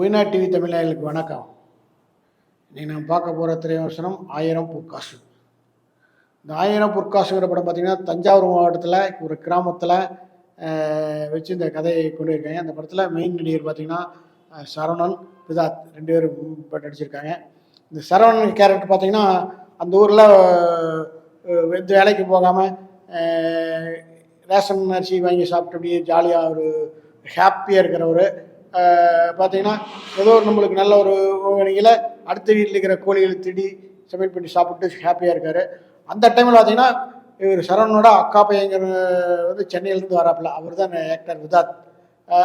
ஒய்னா TV தமிழர்களுக்கு வணக்கம். இன்றைக்கி நம்ம பார்க்க போகிற திரைவசனம் ஆயிரம் பொற்காசு. இந்த ஆயிரம் பொற்காசுங்கிற படம் பார்த்திங்கன்னா தஞ்சாவூர் மாவட்டத்தில் ஒரு கிராமத்தில் வச்சு இந்த கதையை கொண்டு இருக்காங்க அந்த படத்தில் மெயின் நடிகர் பார்த்திங்கன்னா சரவணன் பிதாத் ரெண்டு பேரும் நடிச்சிருக்காங்க. இந்த சரவணன் கேரக்டர் பார்த்திங்கன்னா அந்த ஊரில் எந்த வேலைக்கு போகாமல் ரேஷன் அரிசி வாங்கி சாப்பிட்டு அப்படியே ஜாலியாக ஒரு ஹாப்பியாக இருக்கிற ஒரு பார்த்தீங்கன்னா ஏதோ ஒரு நம்மளுக்கு நல்ல ஒரு நிலையில் அடுத்த வீட்டில் இருக்கிற கோழிகளை திடி சமையல் பண்ணி சாப்பிட்டு ஹாப்பியாக இருக்கார். அந்த டைமில் பார்த்தீங்கன்னா இவர் சரவணனோட அக்கா பையங்கிற வந்து சென்னையிலேருந்து வராப்புல. அவர் தான் ஆக்டர் விதாத்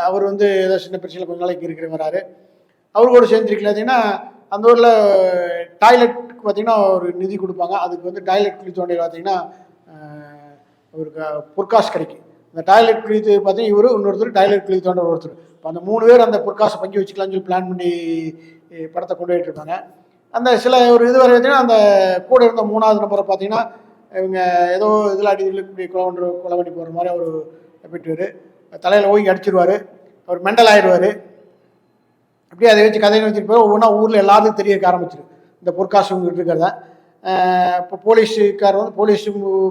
அவர் வந்து ஏதோ சின்ன பிரச்சனை கொஞ்ச நாளைக்கு இருக்கிற வராரு. அவர் கூட சேர்ந்துருக்கல பார்த்தீங்கன்னா அந்த ஊரில் டாய்லெட்டுக்கு பார்த்தீங்கன்னா ஒரு நிதி கொடுப்பாங்க. அதுக்கு வந்து டாய்லெட் குழி தோண்டையில் பார்த்தீங்கன்னா அவருக்கு பொற்காசு கிடைக்கும். அந்த டாய்லெட் குழி பார்த்தீங்கன்னா இவர் இன்னொருத்தர் டாய்லெட் குழி ஒருத்தர். இப்போ அந்த மூணு பேர் அந்த பொற்காசை பங்கி வச்சுக்கலாம்னு சொல்லி பிளான் பண்ணி படத்தை கொண்டு போயிட்டு இருப்பாங்க அந்த சில ஒரு இது வரை பார்த்தீங்கன்னா அந்த கூட இருந்த மூணாவது நம்பரை பார்த்தீங்கன்னா இவங்க ஏதோ இதில் அடி இதில் இப்படி கொலை பண்ணி கொலை பண்ணி போகிற மாதிரி அவர் போயிட்டுவார் தலையில் ஓங்கி அடிச்சிருவார். அவர் மெண்டல் ஆயிடுவார். அப்படியே அதை வச்சு கதையை வச்சுட்டு போய் ஒவ்வொன்றா ஊரில் எல்லாத்துக்கும் தெரிய ஆரம்பிச்சிரு இந்த பொற்காசு இருக்கிறத. இப்போ போலீஸுக்கார் வந்து போலீஸ்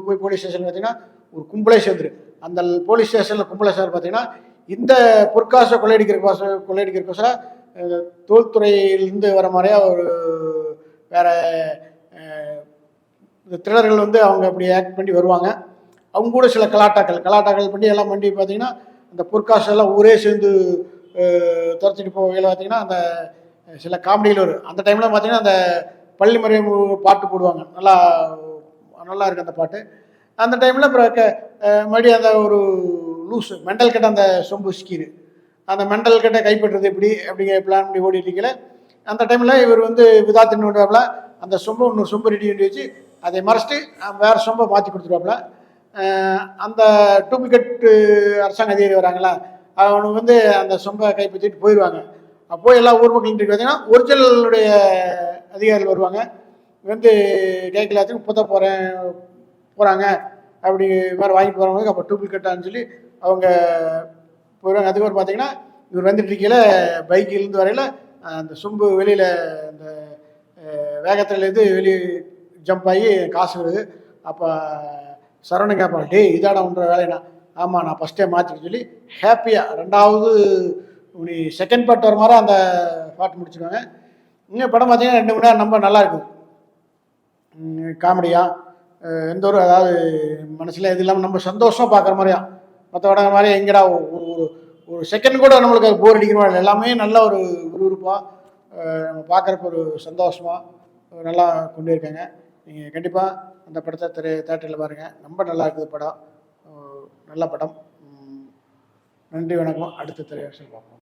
போய் போலீஸ் ஸ்டேஷன் பார்த்தீங்கன்னா ஒரு கும்பலே சேர்ந்துரு. அந்த போலீஸ் ஸ்டேஷனில் கும்பலே சார் பார்த்தீங்கன்னா இந்த பொற்காசை கொள்ளையடிக்கிற கோச கொள்ளையடிக்கிறக்கோசரம் அஹ், தொழில்துறையிலேருந்து வர மாதிரியா ஒரு வேற இந்த திருடர்கள் வந்து அவங்க அப்படி ஆக்ட் பண்ணி வருவாங்க. அவங்க கூட சில கலாட்டாக்கள் கலாட்டாக்கள் பண்ணி எல்லாம் பண்ணி பார்த்தீங்கன்னா அந்த பொற்காசெல்லாம் ஊரே சேர்ந்து துரத்திட்டு போகையில் பார்த்தீங்கன்னா அந்த சில காமெடியில் வரும். அந்த டைமில் பார்த்தீங்கன்னா அந்த பள்ளிமறை பாட்டு போடுவாங்க. நல்லா நல்லா இருக்குது அந்த பாட்டு. அந்த டைமில் அப்புறம் க மறுபடியும் அந்த ஒரு லூஸு மெண்டல் கிட்ட அந்த சொம்பு ஸ்கீரு அந்த மெண்டல் கிட்ட கைப்பற்றுறது எப்படி அப்படிங்கிற பிளான் பண்ணி ஓடிட்டு இருக்கல அந்த டைமில் இவர் வந்து விதா விடுவாப்புல அந்த சொம்பை இன்னொரு சொம்பு ரெடி பண்ணி வச்சு அதை மறைச்சிட்டு வேறு சொம்பை மாற்றி கொடுத்துருவாப்புல அந்த டூப்ளிகேட் அரசாங்க அதிகாரி வராங்களா அவனுக்கு வந்து அந்த சொம்பை கைப்பற்றிட்டு போயிடுவாங்க அப்போ எல்லா ஊர் மக்கள் பார்த்தீங்கன்னா ஒரிஜினலுடைய அதிகாரிகள் வருவாங்க. வந்து கேட்கலாச்சும் புத்த போகிறேன் போகிறாங்க அப்படி இது மாதிரி வாங்கிட்டு போகிறவங்களுக்கு அப்போ டூப்ளிகேட்டான்னு சொல்லி அவங்க போயிடுவாங்க. அதுக்கப்புறம் பார்த்தீங்கன்னா இவர் வந்துட்டு இருக்கையில் பைக்கிலேருந்து வரையில் அந்த சொம்பு வெளியில் அந்த வேகத்துலேருந்து வெளியே ஜம்ப் ஆகி காசு வருது. அப்போ சரவணன் கேட்பான் டே இதாடா உன்ற வேலைனா ஆமாம் நான் ஃபஸ்ட்டே மாற்றிக்க சொல்லி ஹாப்பியாக ரெண்டாவது நீ செகண்ட் பார்ட் வர மாதிரி அந்த பாட்டு முடிச்சிடுவாங்க. இன்னும் படம் பார்த்தீங்கன்னா ரெண்டு மணி நேரம் ரொம்ப நல்லா இருக்குது காமெடியாக எந்த ஒரு அதாவது மனசில் இது இல்லாமல் நம்ம சந்தோஷமாக பார்க்குற மாதிரியா? மற்ற படங்க மாதிரி எங்கடா ஒரு ஒரு ஒரு செகண்ட் கூட நம்மளுக்கு அது போர் அடிக்கிற மாதிரி எல்லாமே நல்ல ஒரு விறுவிறுப்பாக நம்ம பார்க்குறக்கு ஒரு சந்தோஷமாக நல்லா கொண்டு இருக்காங்க நீங்கள் கண்டிப்பாக அந்த படத்தை திரை தேட்டரில் பாருங்கள் ரொம்ப நல்லா இருக்குது படம். நல்ல படம். நன்றி வணக்கம். அடுத்த திரையரசு பார்ப்போம்.